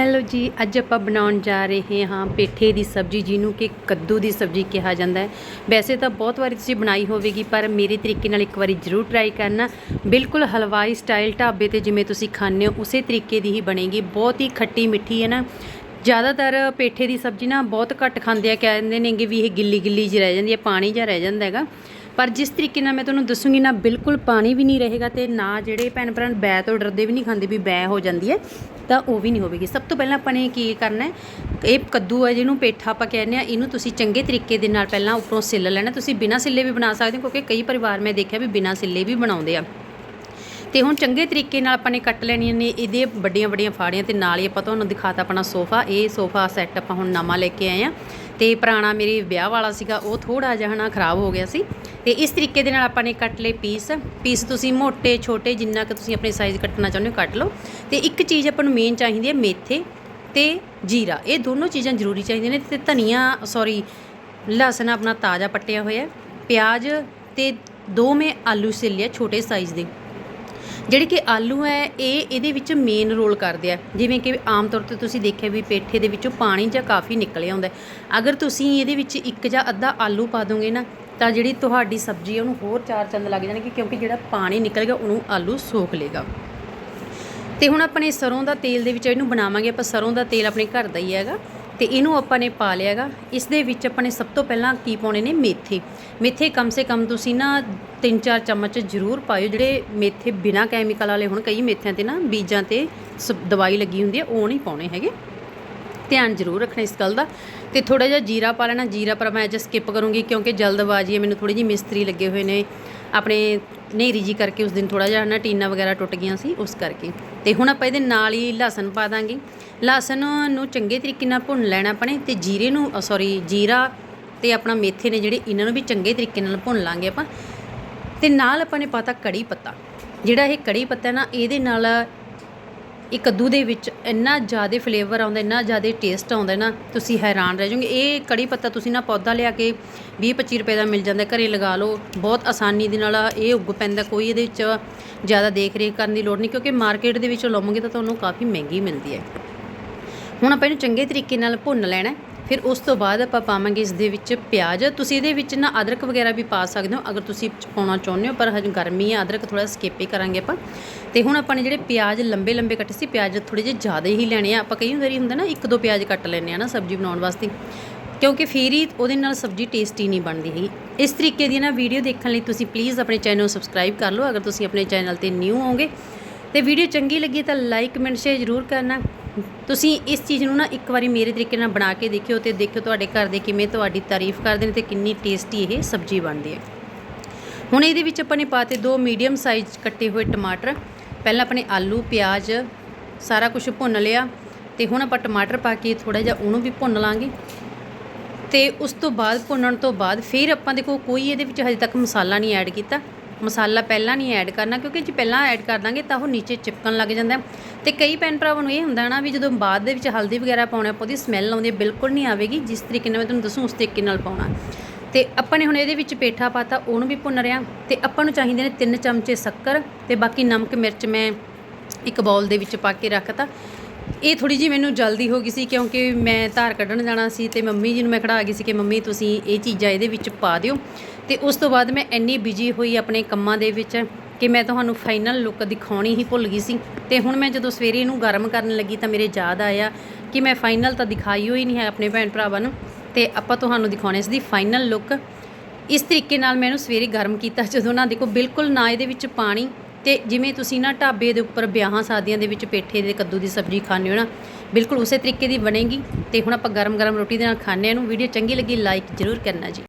Hello ਜੀ, ਅੱਜ ਆਪਾਂ ਬਣਾਉਣ ਜਾ ਰਹੇ ਹਾਂ ਪੇਠੇ ਦੀ ਸਬਜ਼ੀ, ਜਿਹਨੂੰ ਕਿ ਕੱਦੂ ਦੀ ਸਬਜ਼ੀ ਕਿਹਾ ਜਾਂਦਾ ਹੈ। ਵੈਸੇ ਤਾਂ ਬਹੁਤ ਵਾਰੀ ਤੁਸੀਂ ਬਣਾਈ ਹੋਵੇਗੀ, ਪਰ ਮੇਰੇ ਤਰੀਕੇ ਨਾਲ ਇੱਕ ਵਾਰੀ ਜ਼ਰੂਰ ਟਰਾਈ ਕਰਨਾ। ਬਿਲਕੁਲ ਹਲਵਾਈ ਸਟਾਈਲ ਢਾਬੇ ਤੇ ਜਿਵੇਂ ਤੁਸੀਂ ਖਾਂਦੇ ਹੋ, ਉਸੇ ਤਰੀਕੇ ਦੀ ਹੀ ਬਣੇਗੀ। ਬਹੁਤ ਹੀ ਖੱਟੀ ਮਿੱਠੀ ਹੈ ਨਾ। ਜ਼ਿਆਦਾਤਰ ਪੇਠੇ ਦੀ ਸਬਜ਼ੀ ਨਾ ਬਹੁਤ ਘੱਟ ਖਾਂਦੇ ਆ, ਕਹਿੰਦੇ ਨੇਗੇ ਵੀ ਇਹ ਗਿੱਲੀ ਗਿੱਲੀ ਜਿਹੀ ਰਹਿ ਜਾਂਦੀ ਹੈ, ਪਾਣੀ ਜਿਹਾ ਰਹਿ ਜਾਂਦਾ ਹੈਗਾ। ਪਰ ਜਿਸ ਤਰੀਕੇ ਨਾਲ ਮੈਂ ਤੁਹਾਨੂੰ ਦੱਸੂਗੀ ਨਾ, ਬਿਲਕੁਲ ਪਾਣੀ ਵੀ ਨਹੀਂ ਰਹੇਗਾ ਤੇ ਨਾ ਜਿਹੜੇ ਭੈਣ ਭਰਾ ਬੈ ਤੋਂ ਡਰਦੇ ਵੀ ਨਹੀਂ ਖਾਂਦੇ ਵੀ ਬੈ ਹੋ ਜਾਂਦੀ ਹੈ। ਤਾਂ ਉਹ ਵੀ ਨਹੀਂ ਹੋਵੇਗੀ। ਸਭ ਤੋਂ ਪਹਿਲਾਂ ਆਪਾਂ ਨੇ ਕੀ ਕਰਨਾ ਹੈ? ਇਹ ਕੱਦੂ ਹੈ ਜਿਹਨੂੰ ਪੇਠਾ ਆਪਾਂ ਕਹਿੰਦੇ ਆ ਇਹਨੂੰ ਤੁਸੀਂ ਚੰਗੇ ਤਰੀਕੇ ਦੇ ਨਾਲ ਪਹਿਲਾਂ ਉੱਪਰੋਂ ਸਿੱਲ ਲੈਣਾ। ਤੁਸੀਂ ਬਿਨਾਂ ਸਿੱਲੇ ਵੀ ਬਣਾ ਸਕਦੇ ਹੋ, ਕਿਉਂਕਿ ਕਈ ਪਰਿਵਾਰ ਮੈਂ ਦੇਖਿਆ ਵੀ ਬਿਨਾਂ ਸਿੱਲੇ ਵੀ ਬਣਾਉਂਦੇ ਆ। ਤੇ ਹੁਣ ਚੰਗੇ ਤਰੀਕੇ ਨਾਲ ਆਪਾਂ ਨੇ ਕੱਟ ਲੈਣੀਆਂ ਨੇ ਇਹਦੇ ਵੱਡੀਆਂ ਵੱਡੀਆਂ ਫਾੜੀਆਂ ਤੇ ਨਾਲ ਹੀ ਆਪਾਂ ਤੁਹਾਨੂੰ ਦਿਖਾਤਾ ਆਪਣਾ ਸੋਫਾ। ਇਹ ਸੋਫਾ ਸੈੱਟ ਆਪਾਂ ਹੁਣ ਨਵਾਂ ਲੈ ਕੇ ਆਏ ਆ ਤੇ ਪੁਰਾਣਾ ਮੇਰੇ ਵਿਆਹ ਵਾਲਾ ਸੀਗਾ, ਉਹ ਥੋੜਾ ਜਿਹਾ ਹਨਾ ਖਰਾਬ ਹੋ ਗਿਆ ਸੀ। ਤੇ ਇਸ ਤਰੀਕੇ ਦੇ ਨਾਲ ਆਪਾਂ ਨੇ ਕੱਟ ਲਏ ਪੀਸ। ਪੀਸ ਤੁਸੀਂ ਮੋਟੇ, ਛੋਟੇ, ਜਿੰਨਾ ਕਿ ਤੁਸੀਂ ਆਪਣੇ ਸਾਈਜ਼ ਕੱਟਣਾ ਚਾਹੁੰਦੇ ਹੋ, ਕੱਟ ਲਓ। ਤੇ ਇੱਕ ਚੀਜ਼ ਆਪਾਂ ਨੂੰ ਮੇਨ ਚਾਹੀਦੀ ਹੈ ਮੇਥੇ ਤੇ ਜੀਰਾ। ਇਹ ਦੋਨੋਂ ਚੀਜ਼ਾਂ ਜ਼ਰੂਰੀ ਚਾਹੀਦੀਆਂ ਨੇ ਤੇ ਧਨੀਆ ਸੌਰੀ ਲਸਣ ਆਪਣਾ ਤਾਜ਼ਾ ਪੱਟਿਆ ਹੋਇਆ ਪਿਆਜ਼ ਤੇ ਦੋ ਮੈਂ ਆਲੂ ਛਿੱਲੇ ਆ ਛੋਟੇ ਸਾਈਜ਼ ਦੇ। ਜਿਹੜੇ ਕਿ ਆਲੂ ਹੈ, ਇਹ ਇਹਦੇ ਵਿੱਚ ਮੇਨ ਰੋਲ ਕਰਦੇ ਆ। ਜਿਵੇਂ ਕਿ ਆਮ ਤੌਰ ਤੇ ਤੁਸੀਂ ਦੇਖਿਆ ਵੀ ਪੇਠੇ ਦੇ ਵਿੱਚੋਂ ਪਾਣੀ ਜਾਂ ਕਾਫੀ ਨਿਕਲਿਆ ਹੁੰਦਾ ਅਗਰ ਤੁਸੀਂ ਇਹਦੇ ਵਿੱਚ ਇੱਕ ਜਾਂ ਅੱਧਾ ਆਲੂ ਪਾ ਦੋਗੇ ਨਾ ਤਾਂ ਜਿਹੜੀ ਤੁਹਾਡੀ ਸਬਜ਼ੀ ਉਹਨੂੰ ਹੋਰ ਚਾਰ ਚੰਦ ਲੱਗ ਜਾਣਗੇ ਕਿਉਂਕਿ ਜਿਹੜਾ ਪਾਣੀ ਨਿਕਲ ਗਿਆ, ਉਹਨੂੰ ਆਲੂ ਸੋਖ ਲੇਗਾ। ਤੇ ਹੁਣ ਆਪਣੇ ਸਰੋਂ ਦਾ ਤੇਲ ਦੇ ਵਿੱਚ ਇਹਨੂੰ ਬਣਾਵਾਂਗੇ। ਆਪਾਂ ਸਰੋਂ ਦਾ ਤੇਲ ਆਪਣੇ ਘਰ ਦਾ ਹੀ ਹੈਗਾ ਤੇ ਇਹਨੂੰ ਆਪਾਂ ਨੇ ਪਾ ਲਿਆਗਾ ਇਸ ਦੇ ਵਿੱਚ ਆਪਾਂ ਨੇ ਸਭ ਤੋਂ ਪਹਿਲਾਂ ਕੀ ਪਾਉਣੇ ਨੇ? ਮੇਥੇ। ਮੇਥੇ ਕਮ ਸੇ ਕਮ ਤੁਸੀਂ ਨਾ 3-4 ਚਮਚ ਜ਼ਰੂਰ ਪਾਇਓ। ਜਿਹੜੇ ਮੇਥੇ ਬਿਨਾ ਕੈਮੀਕਲ ਵਾਲੇ ਹੁਣ, ਕਈ ਮੇਥਿਆਂ ਤੇ ਨਾ ਬੀਜਾਂ ਤੇ ਸ- ਦਵਾਈ ਲੱਗੀ ਹੁੰਦੀ ਹੈ, ਉਹ ਨਹੀਂ ਪਾਉਣੇ ਹੈਗੇ। ਧਿਆਨ ਜ਼ਰੂਰ ਰੱਖਣਾ ਇਸ ਗੱਲ ਦਾ। ਤੇ ਥੋੜਾ ਜਿਹਾ ਜੀਰਾ ਪਾ ਲੈਣਾ। ਜੀਰਾ ਪਰ ਮੈਂ ਅੱਜ ਸਕਿਪ ਕਰੂੰਗੀ ਕਿਉਂਕਿ ਜਲਦਬਾਜ਼ੀ ਹੈ। ਮੈਨੂੰ ਥੋੜੀ ਜਿਹੀ ਮਿਸਤਰੀ ਲੱਗੇ ਹੋਏ ਨੇ। ਆਪਣੇ ਨੇਰੀ ਜੀ ਕਰਕੇ ਉਸ ਦਿਨ ਥੋੜਾ ਜਿਹਾ ਨਾ ਟੀਨਾ ਵਗੈਰਾ ਟੁੱਟ ਗਈਆਂ ਸੀ ਉਸ ਕਰਕੇ। ਤੇ ਹੁਣ ਆਪਾਂ ਇਹਦੇ ਨਾਲ ਹੀ ਲਸਣ ਪਾ ਦਾਂਗੇ। ਲਸਣ ਨੂੰ ਚੰਗੇ ਤਰੀਕੇ ਨਾਲ ਭੁੰਨ ਲੈਣਾ ਆਪਣੇ ਤੇ ਜੀਰੇ ਨੂੰ ਸੌਰੀ ਜੀਰਾ ਤੇ ਆਪਣਾ ਮੇਥੇ ਨੇ ਜਿਹੜੇ ਇਹਨਾਂ ਨੂੰ ਵੀ ਚੰਗੇ ਤਰੀਕੇ ਨਾਲ ਭੁੰਨ ਲਾਂਗੇ ਆਪਾਂ। ਤੇ ਨਾਲ ਆਪਾਂ ਨੇ ਪਾਤਾ ਕੜੀ ਪੱਤਾ। ਜਿਹੜਾ ਇਹ ਕੜੀ ਪੱਤਾ ਨਾ, ਇਹਦੇ ਨਾਲ ਇਹ ਕੱਦੂ ਦੇ ਵਿੱਚ ਇੰਨਾ ਜ਼ਿਆਦਾ ਫਲੇਵਰ ਆਉਂਦਾ, ਇੰਨਾ ਜ਼ਿਆਦਾ ਟੇਸਟ ਆਉਂਦਾ ਨਾ, ਤੁਸੀਂ ਹੈਰਾਨ ਰਹਿ ਜਾਓਗੇ। ਇਹ ਕੜੀ ਪੱਤਾ ਤੁਸੀਂ ਨਾ ਪੌਦਾ ਲਿਆ ਕੇ 20 25 ਰੁਪਏ ਦਾ ਮਿਲ ਜਾਂਦਾ, ਘਰੇ ਲਗਾ ਲਓ। ਬਹੁਤ ਆਸਾਨੀ ਦੇ ਨਾਲ ਇਹ ਉੱਗ ਪੈਂਦਾ, ਕੋਈ ਇਹਦੇ ਵਿੱਚ ਜ਼ਿਆਦਾ ਦੇਖ ਰੇਖ ਕਰਨ ਦੀ ਲੋੜ ਨਹੀਂ, ਕਿਉਂਕਿ ਮਾਰਕੀਟ ਦੇ ਵਿੱਚੋਂ ਲਵੋਗੇ ਤਾਂ ਤੁਹਾਨੂੰ ਕਾਫੀ ਮਹਿੰਗੀ ਮਿਲਦੀ ਹੈ। ਹੁਣ ਆਪਾਂ ਇਹਨੂੰ ਚੰਗੇ ਤਰੀਕੇ ਨਾਲ ਭੁੰਨ ਲੈਣਾ ਫਿਰ ਉਸ ਤੋਂ ਬਾਅਦ ਆਪਾਂ ਪਾਵਾਂਗੇ ਇਸ ਦੇ ਵਿੱਚ ਪਿਆਜ਼। ਤੁਸੀਂ ਇਹਦੇ ਵਿੱਚ ਨਾ ਅਦਰਕ ਵਗੈਰਾ ਵੀ ਪਾ ਸਕਦੇ ਹੋ, ਅਗਰ ਤੁਸੀਂ ਪਾਉਣਾ ਚਾਹੁੰਦੇ ਹੋ, ਪਰ ਹਜੇ ਗਰਮੀ ਆ, ਅਦਰਕ ਥੋੜਾ ਸਕਿਪ ਹੀ ਕਰਾਂਗੇ ਆਪਾਂ। ਤੇ ਹੁਣ ਆਪਾਂ ਨੇ ਜਿਹੜੇ ਪਿਆਜ਼ ਲੰਬੇ ਲੰਬੇ ਕੱਟੇ ਸੀ, ਪਿਆਜ਼ ਥੋੜੇ ਜਿਹੇ ਜ਼ਿਆਦਾ ਹੀ ਲੈਣੇ ਆ। ਆਪਾਂ ਕਈ ਵਾਰੀ ਹੁੰਦਾ ਨਾ, ਇੱਕ ਦੋ ਪਿਆਜ਼ ਕੱਟ ਲੈਂਦੇ ਆ ਨਾ ਸਬਜ਼ੀ ਬਣਾਉਣ ਵਾਸਤੇ। ਕਿਉਂਕਿ ਫਿਰ ਹੀ ਉਹਦੇ ਨਾਲ ਸਬਜ਼ੀ ਟੇਸਟੀ ਨਹੀਂ ਬਣਦੀ ਹੈਗੀ ਇਸ ਤਰੀਕੇ ਦੀ ਨਾ ਵੀਡੀਓ ਦੇਖਣ ਲਈ ਤੁਸੀਂ ਪਲੀਜ਼ ਆਪਣੇ ਚੈਨਲ ਨੂੰ ਸਬਸਕ੍ਰਾਈਬ ਕਰ ਲਓ, ਅਗਰ ਤੁਸੀਂ ਆਪਣੇ ਚੈਨਲ ਤੇ ਨਿਊ ਹੋਗੇ ਤੇ ਵੀਡੀਓ ਚੰਗੀ ਲੱਗੀ ਤਾਂ ਲਾਈਕ ਕਮੈਂਟ ਸ਼ੇਅਰ ਜ਼ਰੂਰ ਕਰਨਾ। ਤੁਸੀਂ ਇਸ ਚੀਜ਼ ਨੂੰ ਨਾ ਇੱਕ ਵਾਰੀ ਮੇਰੇ ਤਰੀਕੇ ਨਾਲ ਬਣਾ ਕੇ ਦੇਖਿਓ ਤੇ ਦੇਖਿਓ ਤੁਹਾਡੇ ਘਰ ਦੇ ਕਿਵੇਂ ਤੁਹਾਡੀ ਤਾਰੀਫ ਕਰਦੇ ਨੇ ਤੇ ਕਿੰਨੀ ਟੇਸਟੀ ਇਹ ਸਬਜ਼ੀ ਬਣਦੀ ਹੈ। ਹੁਣ ਇਹਦੇ ਵਿੱਚ ਆਪਾਂ ਨੇ ਪਾਤੇ ਦੋ ਮੀਡੀਅਮ ਸਾਈਜ਼ ਕੱਟੇ ਹੋਏ ਟਮਾਟਰ। ਪਹਿਲਾਂ ਆਪਣੇ ਆਲੂ, ਪਿਆਜ਼, ਸਾਰਾ ਕੁਝ ਭੁੰਨ ਲਿਆ ਤੇ ਹੁਣ ਆਪਾਂ ਟਮਾਟਰ ਪਾ ਕੇ ਥੋੜਾ ਜਿਹਾ ਉਹਨੂੰ ਵੀ ਭੁੰਨ ਲਾਂਗੇ। ਤੇ ਉਸ ਤੋਂ ਬਾਅਦ ਭੁੰਨਣ ਤੋਂ ਬਾਅਦ ਫਿਰ ਆਪਾਂ ਦੇਖੋ ਕੋਈ ਇਹਦੇ ਵਿੱਚ ਹਜੇ ਤੱਕ ਮਸਾਲਾ ਨਹੀਂ ਐਡ ਕੀਤਾ। ਮਸਾਲਾ ਪਹਿਲਾਂ ਨਹੀਂ ਐਡ ਕਰਨਾ, ਕਿਉਂਕਿ ਜੇ ਪਹਿਲਾਂ ਐਡ ਕਰ ਦਾਂਗੇ ਤਾਂ ਉਹ ਨੀਚੇ ਚਿਪਕਣ ਲੱਗ ਜਾਂਦਾ ਹੈ। ਤੇ ਕਈ ਭੈਣ ਭਰਾਵਾਂ ਨੂੰ ਇਹ ਹੁੰਦਾ ਨਾ ਵੀ ਜਦੋਂ ਬਾਅਦ ਦੇ ਵਿੱਚ ਹਲਦੀ ਵਗੈਰਾ ਪਾਉਣੇ ਆਪਾਂ ਉਹਦੀ ਸਮੈਲ ਆਉਂਦੀ ਹੈ, ਬਿਲਕੁਲ ਨਹੀਂ ਆਵੇਗੀ, ਜਿਸ ਤਰੀਕੇ ਨਾਲ ਮੈਂ ਤੁਹਾਨੂੰ ਦੱਸੂ, ਉਸ ਤਰੀਕੇ ਨਾਲ ਪਾਉਣਾ। ਤੇ ਆਪਾਂ ਨੇ ਹੁਣ ਇਹਦੇ ਵਿੱਚ ਪੇਠਾ ਪਾਤਾ, ਉਹਨੂੰ ਵੀ ਭੁੰਨ ਰਿਆ ਤੇ ਆਪਾਂ ਨੂੰ ਚਾਹੀਦੇ ਨੇ 3 ਚਮਚੇ ਸ਼ੱਕਰ, ਤੇ ਬਾਕੀ ਨਮਕ, ਮਿਰਚ ਮੈਂ ਇੱਕ ਬਾਉਲ ਦੇ ਵਿੱਚ ਪਾ ਕੇ ਰੱਖਤਾ। ਇਹ ਥੋੜੀ ਜਿਹੀ ਮੈਨੂੰ ਜਲਦੀ ਹੋ ਗਈ ਸੀ ਕਿਉਂਕਿ ਮੈਂ ਧਾਰ ਕੱਢਣ ਜਾਣਾ ਸੀ ਤੇ ਮੰਮੀ ਜੀ ਨੂੰ ਮੈਂ ਖੜਾ ਗਈ ਸੀ ਕਿ ਮੰਮੀ ਤੁਸੀਂ ਇਹ ਚੀਜ਼ਾਂ ਇਹਦੇ ਵਿੱਚ ਪਾ ਦਿਓ। ਤੇ ਉਸ ਤੋਂ ਬਾਅਦ ਮੈਂ ਇੰਨੀ ਬਿਜ਼ੀ ਹੋਈ ਆਪਣੇ ਕੰਮਾਂ ਦੇ ਵਿੱਚ ਕਿ ਮੈਂ ਤੁਹਾਨੂੰ ਫਾਈਨਲ ਲੁੱਕ ਦਿਖਾਉਣੀ ਹੀ ਭੁੱਲ ਗਈ ਸੀ। ਤੇ ਹੁਣ ਮੈਂ ਜਦੋਂ ਸਵੇਰੇ ਇਹਨੂੰ ਗਰਮ ਕਰਨ ਲੱਗੀ ਤਾਂ ਮੇਰੇ ਯਾਦ ਆਇਆ ਕਿ ਮੈਂ ਫਾਈਨਲ ਤਾਂ ਦਿਖਾਈ ਹੋਈ ਨਹੀਂ ਹੈ ਆਪਣੇ ਭੈਣ ਭਰਾਵਾਂ ਨੂੰ। ਤੇ ਆਪਾਂ ਤੁਹਾਨੂੰ ਦਿਖਾਉਣੇ ਇਸ ਦੀ ਫਾਈਨਲ ਲੁੱਕ ਇਸ ਤਰੀਕੇ ਨਾਲ ਮੈਂ ਇਹਨੂੰ ਸਵੇਰੇ ਗਰਮ ਕੀਤਾ ਜਦੋਂ ਨਾ ਦੇਖੋ ਬਿਲਕੁਲ ਨਾ ਇਹਦੇ ਵਿੱਚ ਪਾਣੀ ਤੇ ਜਿਵੇਂ ਤੁਸੀਂ ਨਾ ਢਾਬੇ ਦੇ ਉੱਪਰ ਵਿਆਹਾਂ ਸ਼ਾਦੀਆਂ ਦੇ ਵਿੱਚ ਪੇਠੇ ਦੇ ਕੱਦੂ ਦੀ ਸਬਜ਼ੀ ਖਾਂਦੇ ਹੋ ਨਾ, ਬਿਲਕੁਲ ਉਸੇ ਤਰੀਕੇ ਦੀ ਬਣੇਗੀ ਤੇ ਹੁਣ ਆਪਾਂ ਗਰਮ ਗਰਮ ਰੋਟੀ ਦੇ ਨਾਲ ਖਾਂਦੇ ਖਾਣੇ ਇਹਨੂੰ। ਵੀਡੀਓ ਚੰਗੀ ਲੱਗੀ ਲਾਈਕ ਜ਼ਰੂਰ ਕਰਨਾ ਜੀ।